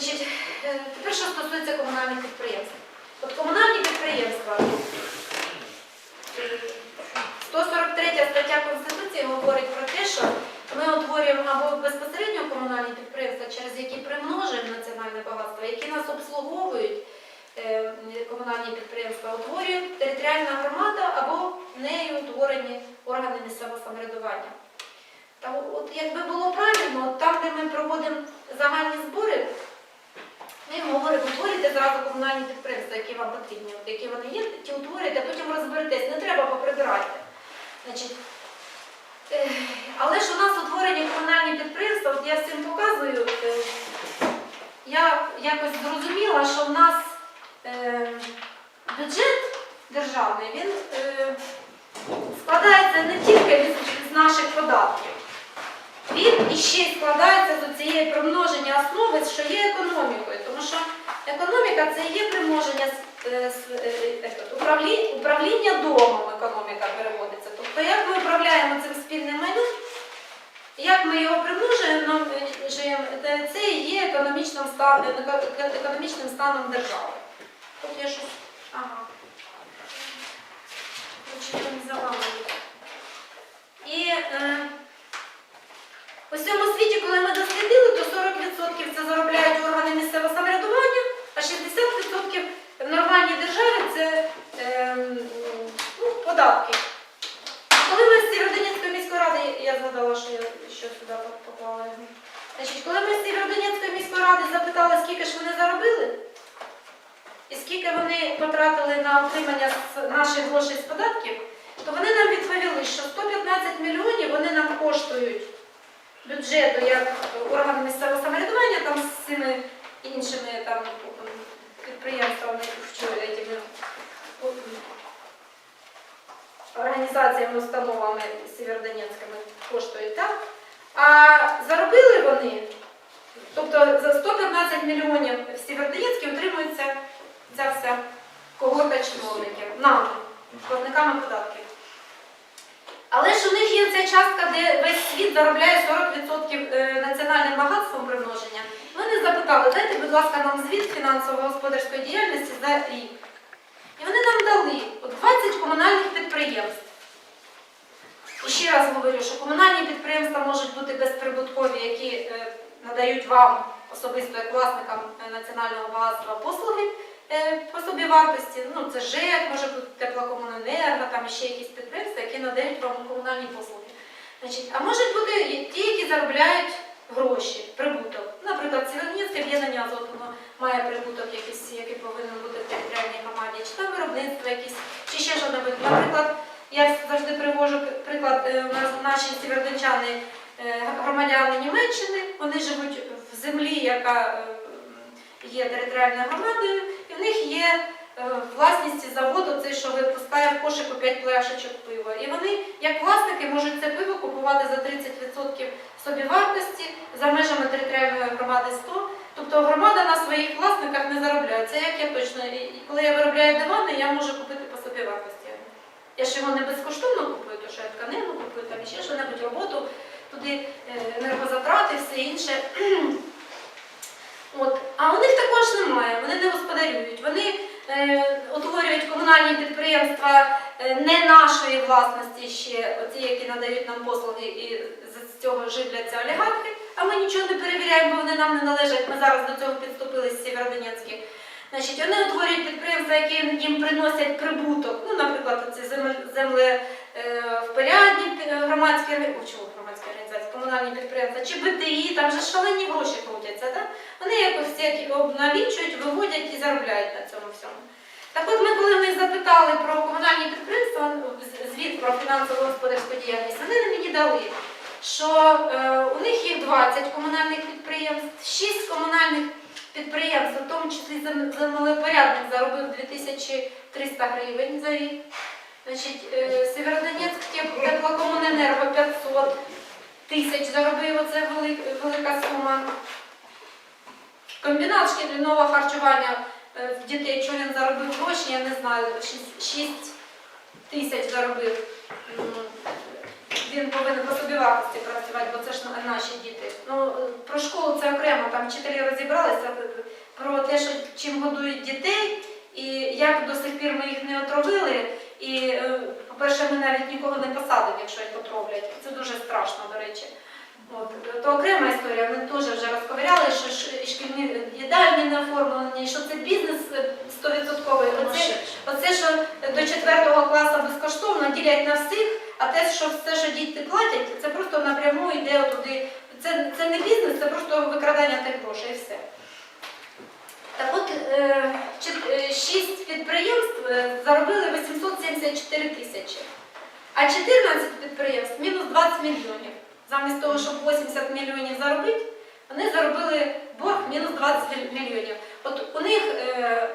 Значить, е, тепер що стосується комунальних підприємств. От комунальні підприємства. е, 143 стаття Конституції говорить про те, що ми утворюємо або безпосередньо комунальні підприємства, через які примножуємо національне багатство, які нас обслуговують е, комунальні підприємства, утворює територіальна громада або нею утворені органи місцевого самоврядування. Та от якби було правильно, там, де ми проводимо загальні збори, ми їм говоримо, утворюйте зразу комунальні підприємства, які вам потрібні, от які вони є, ті утворюйте, потім розберетесь, не треба поприбирати. Значить, е, але ж у нас утворені комунальні підприємства, от я всім показую, е, я якось зрозуміла, що в нас е, бюджет державний, він складається не тільки з наших податків. Він іще складається з цієї примноження основи, що є економікою. Тому що економіка це є примноження е, е, е, управлі- управління домом, економіка переводиться. Тобто, як ми управляємо цим спільним майном, як ми його примножуємо, це і є економічним, стан, е, економічним станом держави. Тут я щось. Ага. І у всьому світі, коли ми дослідили, то 40% це заробляють органи місцевого самоврядування, а 60% в нормальній державі це е, ну, податки. Коли ми з Сєвєродонецької міської ради, я згадала, що я що сюди поклала. Значить, коли ми з Сєвєродонецької міської ради запитали, скільки ж вони заробили, і скільки вони потратили на отримання наших грошей з податків, то вони нам відповіли, що 115 мільйонів вони нам коштують бюджету як орган місцевого самоврядування там з цими іншими там підприємствами, що організаціями, установами сєвєродонецькими коштують, так? А заробили вони, тобто за 115 мільйонів в Сєвєродонецьку отримується ця вся когорта чиновників, нами, платниками податків. Але ж у них є ця частка, де весь світ заробляє 40% е, національним багатством примноження. Вони запитали, дайте, будь ласка, нам звіт фінансово-господарської діяльності за рік. І вони нам дали 20 комунальних підприємств. І ще раз говорю, що комунальні підприємства можуть бути безприбуткові, які е, надають вам особисто як власникам е, національного багатства послуги по собі вартості. Ну, це ЖЕК, може бути теплокомуненерго, там ще якісь підприємства, які надають вам комунальні послуги. Значить, а можуть бути ті, які заробляють гроші, прибуток. Наприклад, Сєвєродонецьке об'єднання воно має прибуток, якийсь, який повинен бути в територіальній громаді, чи там виробництво якісь, чи ще що небудь. Наприклад, я завжди привожу приклад, е, наші сєвєродончани, е, громадяни Німеччини, вони живуть в землі, яка е, є територіальною громадою, і в них є е, власність заводу, цей, що випускає в кошику 5 пляшечок пива. І вони, як власники, можуть це пиво купувати за 30% собівартості, за межами територіальної громади 100. Тобто громада на своїх власниках не заробляє. Це як я точно. Коли я виробляю дивани, я можу купити по собівартості. Я ж його не безкоштовно купую, то що я тканину купую, там ще що-небудь, роботу, туди е, енергозатрати, все інше. Також немає, вони не господарюють. Вони е, утворюють комунальні підприємства е, не нашої власності ще, оці, які надають нам послуги і з цього живляться олігархи, а ми нічого не перевіряємо, бо вони нам не належать. Ми зараз до цього підступили з Сєвєродонецька. Значить, вони утворюють підприємства, які їм приносять прибуток. Ну, наприклад, ці земле е, впорядні е, громадські О, громадські організації, комунальні підприємства, чи БТІ, там же шалені гроші крутяться. Да? Вони якось всякі обналічують, виводять і заробляють на цьому всьому. Так от ми, коли в запитали про комунальні підприємства, ну, звіт про фінансово господарську діяльність, вони мені дали, що е, у них їх 20 комунальних підприємств, 6 комунальних підприємств, в тому числі зем- землепорядник заробив 2300 гривень за рік. Значить, е, теплокомуненерго 500 тисяч заробив, оце велика сума. Комбінат шкільного харчування е, дітей, що він заробив гроші, я не знаю, 6 тисяч заробив. Він повинен по собівартості працювати, бо це ж наші діти. Ну, е, про школу це окремо, там вчителі розібралися, про те, чим годують дітей, і як до сих пір ми їх не отравили. І, е, ми навіть нікого не посадимо, якщо їх отравлять. Це дуже страшно, до речі. От, то окрема історія, ми теж вже розковиряли, що шкільні їдальні не оформлені, що це бізнес е, 100%. Оце, оце, що до 4 класу безкоштовно ділять на всіх, а те, що все, що діти платять, це просто напряму йде туди. Це, це не бізнес, це просто викрадання тих грошей і все. Так от, е, е, шість підприємств е, заробили 874 тисячі, а 14 підприємств мінус 20 мільйонів. Замість того, щоб 80 мільйонів заробити, вони заробили борг мінус 20 мільйонів. От у них е,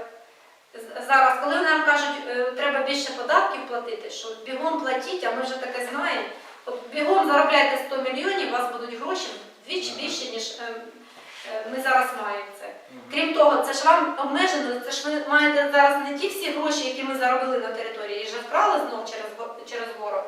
зараз, коли нам кажуть, е, треба більше податків платити, що бігом платіть, а ми вже таке знаємо. От бігом заробляйте 100 мільйонів, у вас будуть гроші вдвічі більше, ніж е, е, ми зараз маємо це. Крім того, це ж вам обмежено, це ж ви маєте зараз не ті всі гроші, які ми заробили на території, і вже вкрали знов через, через ворог,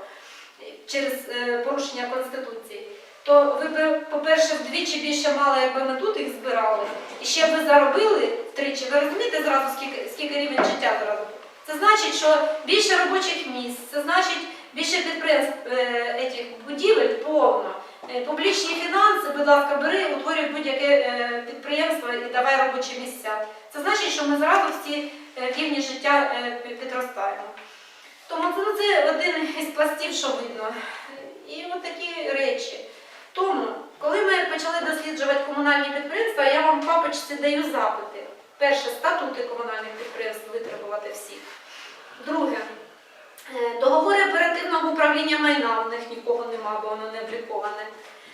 через е, порушення Конституції. То ви б, по-перше, вдвічі більше мали, якби ми тут їх збирали. І ще б ви заробили втричі. Ви розумієте зразу, скільки, скільки рівень життя зразу? Це значить, що більше робочих місць, це значить більше підприємств е, будівель повно. Е, Публічні фінанси, будь ласка, бери, утворюй будь-яке е, підприємство і давай робочі місця. Це значить, що ми зразу всі е, рівні життя підростаємо. Тому ну, це один із пластів, що видно. І от такі речі. Тому, коли ми почали досліджувати комунальні підприємства, я вам папочці даю запити. Перше, статути комунальних підприємств витребувати всіх. Друге, договори оперативного управління майна, у них нікого нема, бо воно не обліковане.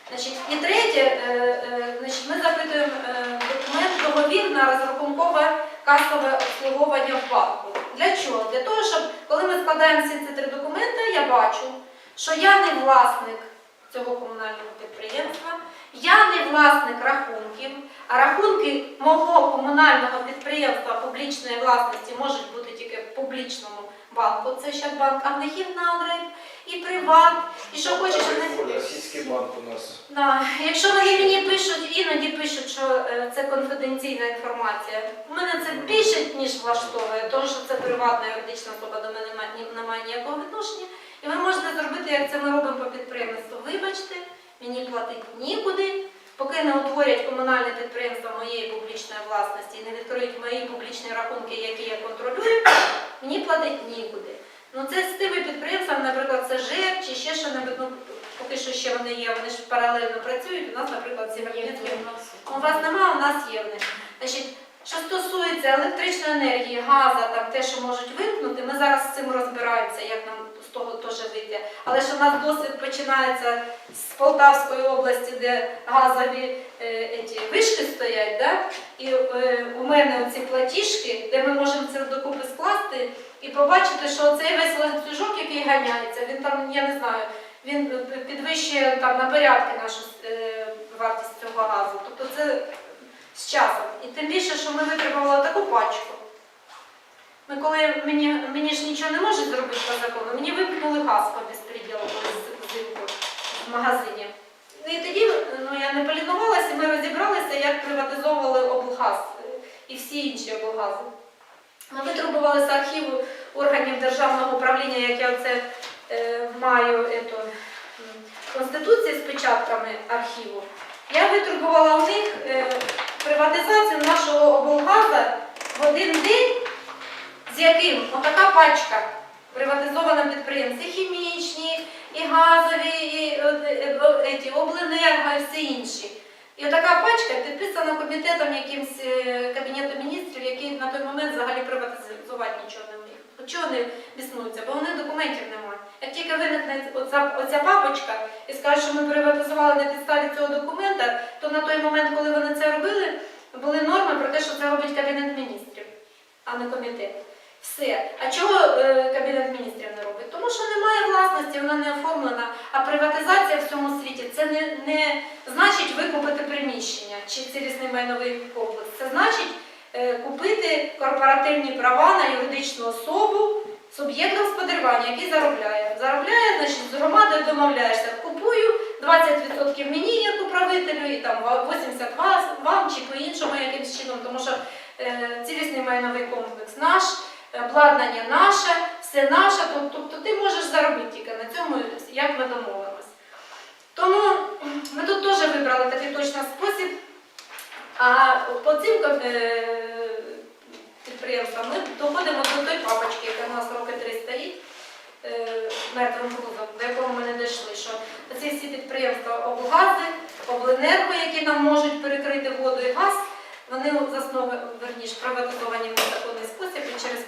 Значить, і третє, е, е, значить, ми запитуємо е, документ договір на розрахункове касове обслуговування в банку. Для чого? Для того, щоб коли ми складаємо всі ці три документи, я бачу, що я не власник цього комунального підприємства, я не власник рахунків, а рахунки мого комунального підприємства публічної власності можуть бути тільки в публічному банку. Це Щадбанк, а в них і надрив, і приват, і що хочеш. вони- Російський банк у нас. Да. Якщо вони мені пишуть, іноді пишуть, що е, це конфіденційна інформація, у мене це більше ніж влаштовує, тому що це приватна юридична особа, до мене немає ніякого відношення. І ви можете зробити, як це ми робимо по підприємству. Вибачте, мені платити нікуди, поки не утворять комунальне підприємство моєї публічної власності і не відкриють мої публічні рахунки, які я контролюю, мені платить нікуди. Ну це з тими підприємствами, наприклад, це ЖЕК чи ще що небудь, ну поки що ще вони є, вони ж паралельно працюють. У нас, наприклад, Сєвєродонецький у вас немає, у нас є в них. Значить, що стосується електричної енергії, газу, там те, що можуть вимкнути, ми зараз з цим розбираємося, як нам того теж вийти. Але що в нас досвід починається з Полтавської області, де газові е, еті, вишки стоять, да? і е, у мене ці платіжки, де ми можемо це докупи скласти і побачити, що цей весь ланцюжок, який ганяється, він там, я не знаю, він підвищує там на порядки нашу е, вартість цього газу. Тобто це з часом. І тим більше, що ми витребували таку пачку. Ми коли мені, мені ж нічого не можуть зробити по закону, мені вимкнули газ по безпреділу взимку в магазині. Ну, І тоді ну, я не полінувалася, ми розібралися, як приватизовували облгаз е, і всі інші облгази. Ми витребували з архіву органів державного управління, як я оце е, маю ето, Конституції з печатками архіву. Я витребувала у них е, приватизацію нашого облгаза в один день, з яким отака пачка приватизована підприємств, і хімічні, і газові, і е, е, е, еті, обленерго, і все інші. І отака пачка підписана комітетом якимсь Кабінету міністрів, який на той момент взагалі приватизувати нічого не міг. От Чого вони біснуються? Бо вони документів немає. Як тільки виникне оця, оця папочка і скаже, що ми приватизували на підставі цього документа, то на той момент, коли вони це робили, були норми про те, що це робить Кабінет міністрів, а не комітет. Все. А чого е, Кабінет міністрів не робить? Тому що немає власності, вона не оформлена. А приватизація в цьому світі це не, не значить викупити приміщення чи цілісний майновий комплекс. Це значить е, купити корпоративні права на юридичну особу, суб'єкт господарювання, який заробляє. Заробляє, значить, з громадою домовляєшся. Купую 20% мені як управителю, і там 80% вас, вам чи по-іншому якимось чином, тому що е, цілісний майновий комплекс наш, обладнання наше, все наше, тобто ти можеш заробити тільки на цьому, як ми домовимось. Тому ми тут теж вибрали такий точно спосіб. А по цим е, підприємствам ми доходимо до той папочки, яка у нас роки три стоїть е, мертвим грузом, до якого ми не дійшли. Що ці всі підприємства облгази, обленерго, які нам можуть перекрити воду і газ, вони заснови, верніше, приватизовані в незаконний спосіб, і через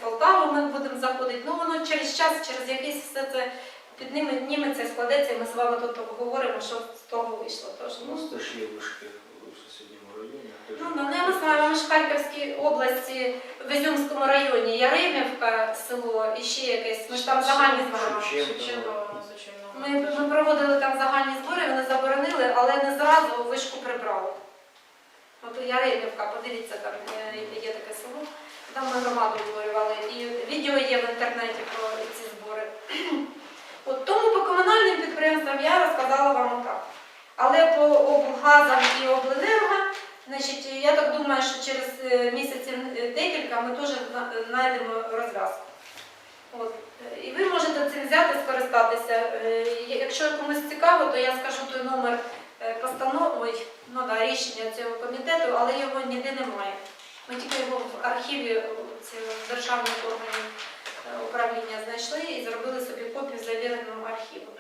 ми будемо заходити. Ну воно через час, через якийсь все це підніметься, і складеться, і ми з вами тут обговоримо, що з того вийшло. Тож, У ну, нас теж є вишки у сусідньому районі. теж. Ну, ну, я не знаю, ми ж в Харківській області, в Ізюмському районі, Яремівка, село і ще якесь. Ми ж там загальні збори. Шевченко. Шевченко у нас очень Ми, ми проводили там загальні збори, вони заборонили, але не зразу вишку прибрали. От Яремівка, подивіться, там е, є таке село, там ми громаду створювали. І відео є в інтернеті про ці збори. От тому по комунальним підприємствам я розказала вам так. Але по облгазам і обленерго, значить, я так думаю, що через е, місяців е, декілька ми теж знайдемо розв'язку. От. І ви можете цим взяти, скористатися. Е, Якщо комусь цікаво, то я скажу той номер постанови, ну да, рішення цього комітету, але його ніде немає. Ми тільки його в архіві е, державних органів е, управління знайшли і зробили собі копію завіреного архіву.